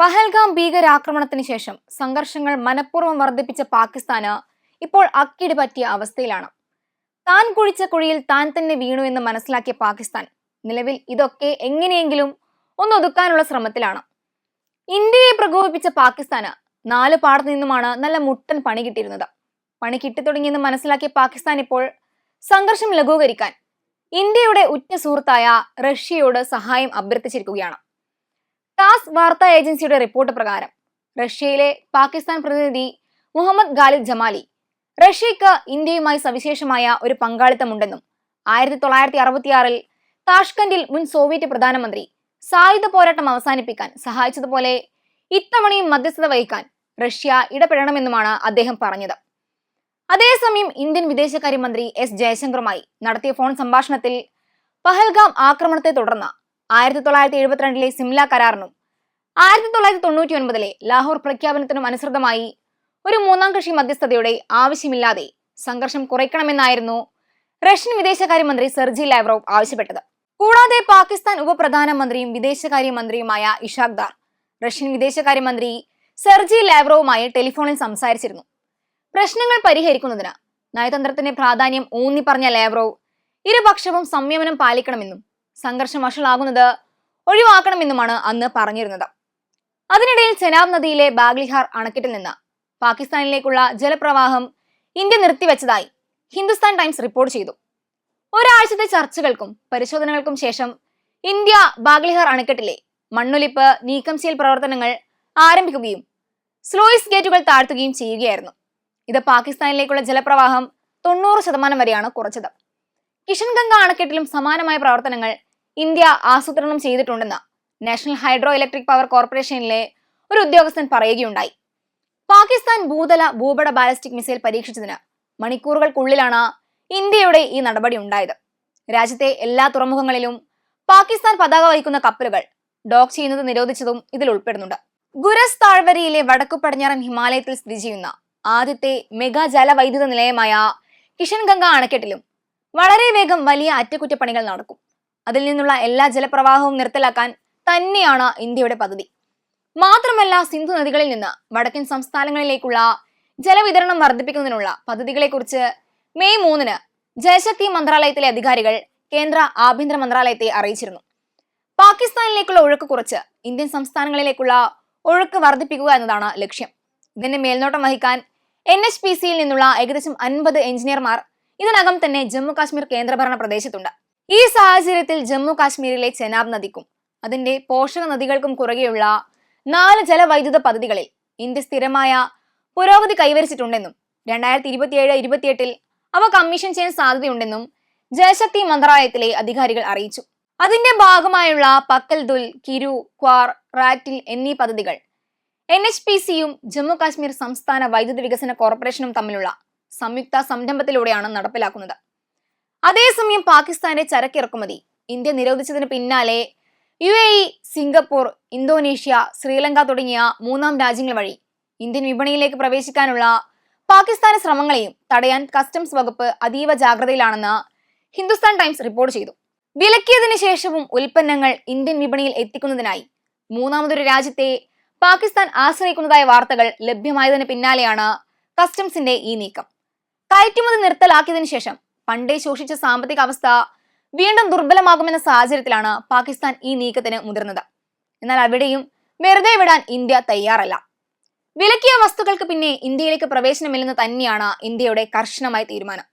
പഹൽഗാം ഭീകരാക്രമണത്തിന് ശേഷം സംഘർഷങ്ങൾ മനഃപൂർവം വർദ്ധിപ്പിച്ച പാകിസ്ഥാന് ഇപ്പോൾ അക്കിടി പറ്റിയ അവസ്ഥയിലാണ്. താൻ കുഴിച്ച കുഴിയിൽ താൻ തന്നെ വീണു എന്ന് മനസ്സിലാക്കിയ പാകിസ്ഥാൻ നിലവിൽ ഇതൊക്കെ എങ്ങനെയെങ്കിലും ഒന്നൊതുക്കാനുള്ള ശ്രമത്തിലാണ്. ഇന്ത്യയെ പ്രകോപിപ്പിച്ച പാകിസ്ഥാന് നാല് പാടത്ത് നിന്നുമാണ് നല്ല മുട്ടൻ പണി കിട്ടിയിരുന്നത്. പണി കിട്ടിത്തുടങ്ങിയെന്ന് മനസ്സിലാക്കിയ പാകിസ്ഥാൻ ഇപ്പോൾ സംഘർഷം ലഘൂകരിക്കാൻ ഇന്ത്യയുടെ ഉറ്റ സുഹൃത്തായ റഷ്യയോട് സഹായം അഭ്യർത്ഥിച്ചിരിക്കുകയാണ്. ടാസ് വാർത്താ ഏജൻസിയുടെ റിപ്പോർട്ട് പ്രകാരം റഷ്യയിലെ പാകിസ്ഥാൻ പ്രതിനിധി മുഹമ്മദ് ഖാലിദ് ജമാലി റഷ്യക്ക് ഇന്ത്യയുമായി സവിശേഷമായ ഒരു പങ്കാളിത്തമുണ്ടെന്നും ആയിരത്തി തൊള്ളായിരത്തി അറുപത്തിയാറിൽ താഷ്കന്റിൽ മുൻ സോവിയറ്റ് പ്രധാനമന്ത്രി സായുധ പോരാട്ടം അവസാനിപ്പിക്കാൻ സഹായിച്ചതുപോലെ ഇത്തവണയും മധ്യസ്ഥത വഹിക്കാൻ റഷ്യ ഇടപെടണമെന്നുമാണ് അദ്ദേഹം പറഞ്ഞത്. അതേസമയം ഇന്ത്യൻ വിദേശകാര്യമന്ത്രി എസ് ജയശങ്കറുമായി നടത്തിയ ഫോൺ സംഭാഷണത്തിൽ പഹൽഗാം ആക്രമണത്തെ തുടർന്ന് ആയിരത്തി തൊള്ളായിരത്തി എഴുപത്തിരണ്ടിലെ സിംല കരാറിനും ആയിരത്തി തൊള്ളായിരത്തി തൊണ്ണൂറ്റി ഒൻപതിലെ ലാഹോർ പ്രഖ്യാപനത്തിനും അനുസൃതമായി ഒരു മൂന്നാം കക്ഷി മധ്യസ്ഥതയുടെ ആവശ്യമില്ലാതെ സംഘർഷം കുറയ്ക്കണമെന്നായിരുന്നു റഷ്യൻ വിദേശകാര്യമന്ത്രി സെർജി ലാവ്റോവ് ആവശ്യപ്പെട്ടത്. കൂടാതെ പാകിസ്ഥാൻ ഉപപ്രധാനമന്ത്രിയും വിദേശകാര്യമന്ത്രിയുമായ ഇഷാഖ് ദാർ റഷ്യൻ വിദേശകാര്യമന്ത്രി സെർജി ലാവ്റോവുമായി ടെലിഫോണിൽ സംസാരിച്ചിരുന്നു. പ്രശ്നങ്ങൾ പരിഹരിക്കുന്നതിന് നയതന്ത്രത്തിന്റെ പ്രാധാന്യം ഊന്നി പറഞ്ഞ ലാവ്റോവ് ഇരുപക്ഷവും സംയമനം പാലിക്കണമെന്നും സംഘർഷം വഷളാകുന്നത് ഒഴിവാക്കണമെന്നുമാണ് അന്ന് പറഞ്ഞിരുന്നത്. അതിനിടയിൽ ചെനാബ് നദിയിലെ ബാഗ്ലിഹാർ അണക്കെട്ടിൽ നിന്ന് പാകിസ്ഥാനിലേക്കുള്ള ജലപ്രവാഹം ഇന്ത്യ നിർത്തിവെച്ചതായി ഹിന്ദുസ്ഥാൻ ടൈംസ് റിപ്പോർട്ട് ചെയ്തു. ഒരാഴ്ചത്തെ ചർച്ചകൾക്കും പരിശോധനകൾക്കും ശേഷം ഇന്ത്യ ബാഗ്ലിഹാർ അണക്കെട്ടിലെ മണ്ണൊലിപ്പ് നീക്കം ചെയ്യൽ പ്രവർത്തനങ്ങൾ ആരംഭിക്കുകയും സ്ലോയിസ് ഗേറ്റുകൾ താഴ്ത്തുകയും ചെയ്യുകയായിരുന്നു. ഇത് പാകിസ്ഥാനിലേക്കുള്ള ജലപ്രവാഹം തൊണ്ണൂറ് ശതമാനം വരെയാണ് കുറച്ചത്. കിഷൻഗംഗ അണക്കെട്ടിലും സമാനമായ പ്രവർത്തനങ്ങൾ ഇന്ത്യ ആസൂത്രണം ചെയ്തിട്ടുണ്ടെന്ന് നാഷണൽ ഹൈഡ്രോ ഇലക്ട്രിക് പവർ കോർപ്പറേഷനിലെ ഒരു ഉദ്യോഗസ്ഥൻ പറയുകയുണ്ടായി. പാകിസ്ഥാൻ ഭൂതല ഭൂപട ബാലിസ്റ്റിക് മിസൈൽ പരീക്ഷിച്ചതിന് മണിക്കൂറുകൾക്കുള്ളിലാണ് ഇന്ത്യയുടെ ഈ നടപടി ഉണ്ടായത്. രാജ്യത്തെ എല്ലാ തുറമുഖങ്ങളിലും പാകിസ്ഥാൻ പതാക വഹിക്കുന്ന കപ്പലുകൾ ഡോക്ക് ചെയ്യുന്നത് നിരോധിച്ചതും ഇതിൽ ഉൾപ്പെടുന്നുണ്ട്. ഗുരസ് താഴ്വരയിലെ വടക്കു പടിഞ്ഞാറൻ ഹിമാലയത്തിൽ സ്ഥിതി ചെയ്യുന്ന ആദ്യത്തെ മെഗാ ജലവൈദ്യുത നിലയമായ കിഷൻഗംഗ അണക്കെട്ടിലും വളരെ വേഗം വലിയ അറ്റകുറ്റപ്പണികൾ നടക്കും. അതിൽ നിന്നുള്ള എല്ലാ ജലപ്രവാഹവും നിർത്തലാക്കാൻ തന്നെയാണ് ഇന്ത്യയുടെ പദ്ധതി. മാത്രമല്ല സിന്ധു നദികളിൽ നിന്ന് വടക്കൻ സംസ്ഥാനങ്ങളിലേക്കുള്ള ജലവിതരണം വർദ്ധിപ്പിക്കുന്നതിനുള്ള പദ്ധതികളെക്കുറിച്ച് മെയ് മൂന്നിന് ജലശക്തി മന്ത്രാലയത്തിലെ അധികാരികൾ കേന്ദ്ര ആഭ്യന്തര മന്ത്രാലയത്തെ അറിയിച്ചിരുന്നു. പാകിസ്ഥാനിലേക്കുള്ള ഒഴുക്ക് കുറച്ച് ഇന്ത്യൻ സംസ്ഥാനങ്ങളിലേക്കുള്ള ഒഴുക്ക് വർദ്ധിപ്പിക്കുക എന്നതാണ് ലക്ഷ്യം. ഇതിന്റെ മേൽനോട്ടം വഹിക്കാൻ എൻ എച്ച് പി സിയിൽ നിന്നുള്ള ഏകദേശം അൻപത് എഞ്ചിനീയർമാർ ഇതിനകം തന്നെ ജമ്മു കാശ്മീർ കേന്ദ്രഭരണ പ്രദേശത്തുണ്ട്. ഈ സാഹചര്യത്തിൽ ജമ്മു കാശ്മീരിലെ ചെനാബ് നദിക്കും അതിന്റെ പോഷക നദികൾക്കും കുറുകെയുള്ള നാല് ജലവൈദ്യുത പദ്ധതികളിൽ ഇന്ത്യ സ്ഥിരമായ പുരോഗതി കൈവരിച്ചിട്ടുണ്ടെന്നും രണ്ടായിരത്തി ഇരുപത്തിയേഴ് ഇരുപത്തിയെട്ടിൽ അവ കമ്മീഷൻ ചെയ്യാൻ സാധ്യതയുണ്ടെന്നും ജലശക്തി മന്ത്രാലയത്തിലെ അധികാരികൾ അറിയിച്ചു. അതിന്റെ ഭാഗമായുള്ള പക്കൽ ദുൽ കിരു ക്വാർ റാറ്റിൽ എന്നീ പദ്ധതികൾ എൻ എച്ച് പി സിയും ജമ്മു കാശ്മീർ സംസ്ഥാന വൈദ്യുതി വികസന കോർപ്പറേഷനും തമ്മിലുള്ള സംയുക്ത സംരംഭത്തിലൂടെയാണ് നടപ്പിലാക്കുന്നത്. അതേസമയം പാകിസ്ഥാന്റെ ചരക്കിറക്കുമതി. ഇന്ത്യ നിരോധിച്ചതിന് പിന്നാലെ U A E Singapore Indonesia Sri Lanka തുടങ്ങിയ മൂന്നാം രാജ്യങ്ങൾ വഴി ഇന്ത്യൻ വിപണിയിലേക്ക് പ്രവേശിക്കാനുള്ള പാകിസ്ഥാന് ശ്രമങ്ങളെയും തടയാൻ കസ്റ്റംസ് വകുപ്പ് അതീവ ജാഗ്രതയിലാണെന്ന് ഹിന്ദുസ്ഥാൻ ടൈംസ് റിപ്പോർട്ട് ചെയ്തു. വിലക്കിയതിനു ശേഷവും ഉൽപ്പന്നങ്ങൾ ഇന്ത്യൻ വിപണിയിൽ എത്തിക്കുന്നതിനായി മൂന്നാമതൊരു രാജ്യത്തെ പാകിസ്ഥാൻ ആശ്രയിക്കുന്നതായ വാർത്തകൾ ലഭ്യമായതിന് പിന്നാലെയാണ് കസ്റ്റംസിന്റെ ഈ നീക്കം. കയറ്റുമതി നിർത്തലാക്കിയതിനു ശേഷം പണ്ടേ ശോഷിച്ച സാമ്പത്തിക അവസ്ഥ വീണ്ടും ദുർബലമാകുമെന്ന സാഹചര്യത്തിലാണ് പാകിസ്ഥാൻ ഈ നീക്കത്തിന് മുതിർന്നത്. എന്നാൽ അവിടെയും വെറുതെ വിടാൻ ഇന്ത്യ തയ്യാറല്ല. വിലക്കിയ വസ്തുക്കൾക്ക് പിന്നെ ഇന്ത്യയിലേക്ക് പ്രവേശനമില്ലെന്ന് തന്നെയാണ് ഇന്ത്യയുടെ കർശനമായ തീരുമാനം.